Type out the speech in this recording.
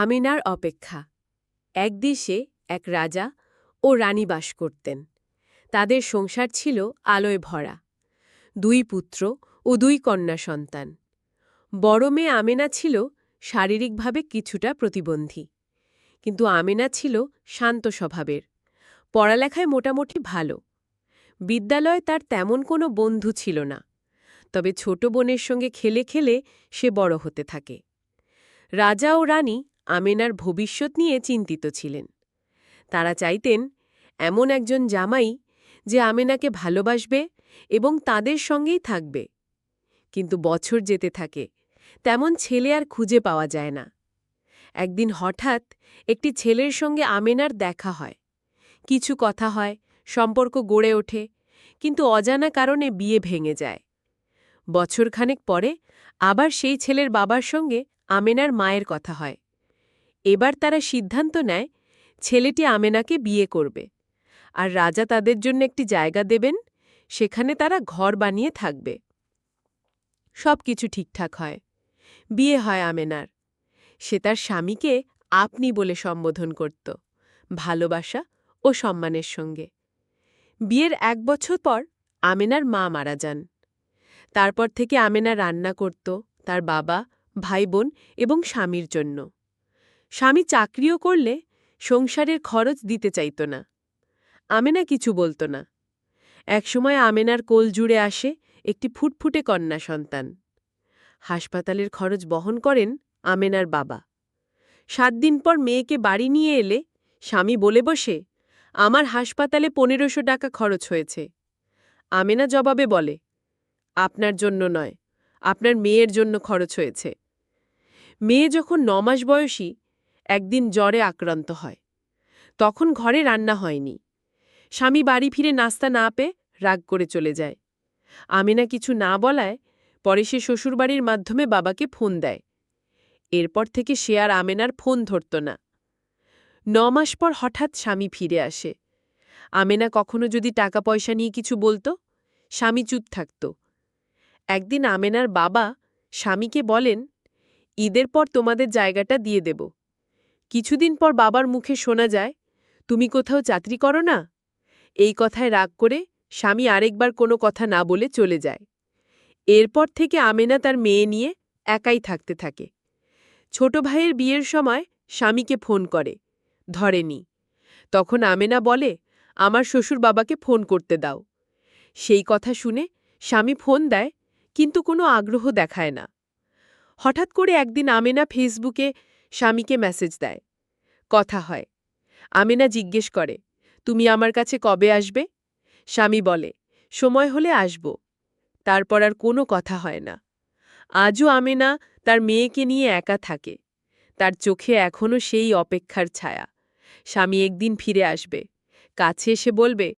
আমিনার অপেক্ষা। এক দেশে এক রাজা ও রানী বাস করতেন। তাদের সংসার ছিল আলোয় ভরা। দুই পুত্র ও দুই কন্যা সন্তান। বড় মেয়ে আমেনা ছিল শারীরিকভাবে কিছুটা প্রতিবন্ধী। কিন্তু আমেনা ছিল শান্ত স্বভাবের, পড়ালেখায় মোটামুটি ভালো। বিদ্যালয়ে তার তেমন কোনো বন্ধু ছিল না, তবে ছোট বোনের সঙ্গে খেলে খেলে সে বড় হতে থাকে। রাজা ও রানী আমেনার ভবিষ্যৎ নিয়ে চিন্তিত ছিলেন। তারা চাইতেন এমন একজন জামাই যে আমেনাকে ভালোবাসবে এবং তাদের সঙ্গেই থাকবে। কিন্তু বছর যেতে থাকে, তেমন ছেলে আর খুঁজে পাওয়া যায় না। একদিন হঠাৎ একটি ছেলের সঙ্গে আমেনার দেখা হয়। কিছু কথা হয়, সম্পর্ক গড়ে ওঠে, কিন্তু অজানা কারণে বিয়ে ভেঙে যায়। বছরখানেক পরে আবার সেই ছেলের বাবার সঙ্গে আমেনার মায়ের কথা হয়। এবার তারা সিদ্ধান্ত নেয়, ছেলেটি আমেনাকে বিয়ে করবে। আর রাজা তাদের জন্য একটি জায়গা দেবেন, সেখানে তারা ঘর বানিয়ে থাকবে। সব কিছু ঠিকঠাক হয়। বিয়ে হয় আমেনার। সে তার স্বামীকে আপনি বলে সম্বোধন করত, ভালোবাসা ও সম্মানের সঙ্গে। বিয়ের এক বছর পর আমেনার মা মারা যান। তারপর থেকে আমেনা রান্না করত তার বাবা, ভাই বোন এবং স্বামীর জন্য। স্বামী চাকরিও করলে সংসারের খরচ দিতে চাইত না। আমেনা কিছু বলতো না। একসময় আমেনার কোল জুড়ে আসে একটি ফুটফুটে কন্যা সন্তান। হাসপাতালের খরচ বহন করেন আমেনার বাবা। সাত দিন পর মেয়েকে বাড়ি নিয়ে এলে স্বামী বলে বসে, আমার হাসপাতালে পনেরোশো টাকা খরচ হয়েছে। আমেনা জবাবে বলে, আপনার জন্য নয়, আপনার মেয়ের জন্য খরচ হয়েছে। মেয়ে যখন নমাস বয়সী একদিন জ্বরে আক্রান্ত হয়। তখন ঘরে রান্না হয়নি। স্বামী বাড়ি ফিরে নাস্তা না পেয়ে রাগ করে চলে যায়। আমেনা কিছু না বলায় পরে সে শ্বশুরবাড়ির মাধ্যমে বাবাকে ফোন দেয়। এরপর থেকে সে আর আমেনার ফোন ধরত না। ন মাস পর হঠাৎ স্বামী ফিরে আসে। আমেনা কখনো যদি টাকা পয়সা নিয়ে কিছু বলতো, স্বামী চুপ থাকত। একদিন আমেনার বাবা স্বামীকে বলেন, ঈদের পর তোমাদের জায়গাটা দিয়ে দেব। কিছুদিন পর বাবার মুখে শোনা যায়, তুমি কোথাও চাকরি করো না? এই কথায় রাগ করে স্বামী আরেকবার কোনো কথা না বলে চলে যায়। এরপর থেকে আমেনা তার মেয়ে নিয়ে একাই থাকতে থাকে। ছোট ভাইয়ের বিয়ের সময় স্বামীকে ফোন করে, ধরেনি। তখন আমেনা বলে, আমার শ্বশুর বাবাকে ফোন করতে দাও। সেই কথা শুনে স্বামী ফোন দেয়, কিন্তু কোনো আগ্রহ দেখায় না। হঠাৎ করে একদিন আমেনা ফেসবুকে স্বামীকে মেসেজ দেয়। কথা হয়। আমেনা জিজ্ঞেস করে, তুমি আমার কাছে কবে আসবে? স্বামী বলে, সময় হলে আসব। তারপর আর কোনো কথা হয় না। আজও আমিনা তার মেয়েকে নিয়ে একা থাকে। তার চোখে এখনও সেই অপেক্ষার ছায়া। স্বামী একদিন ফিরে আসবে। কাছে এসে বলবে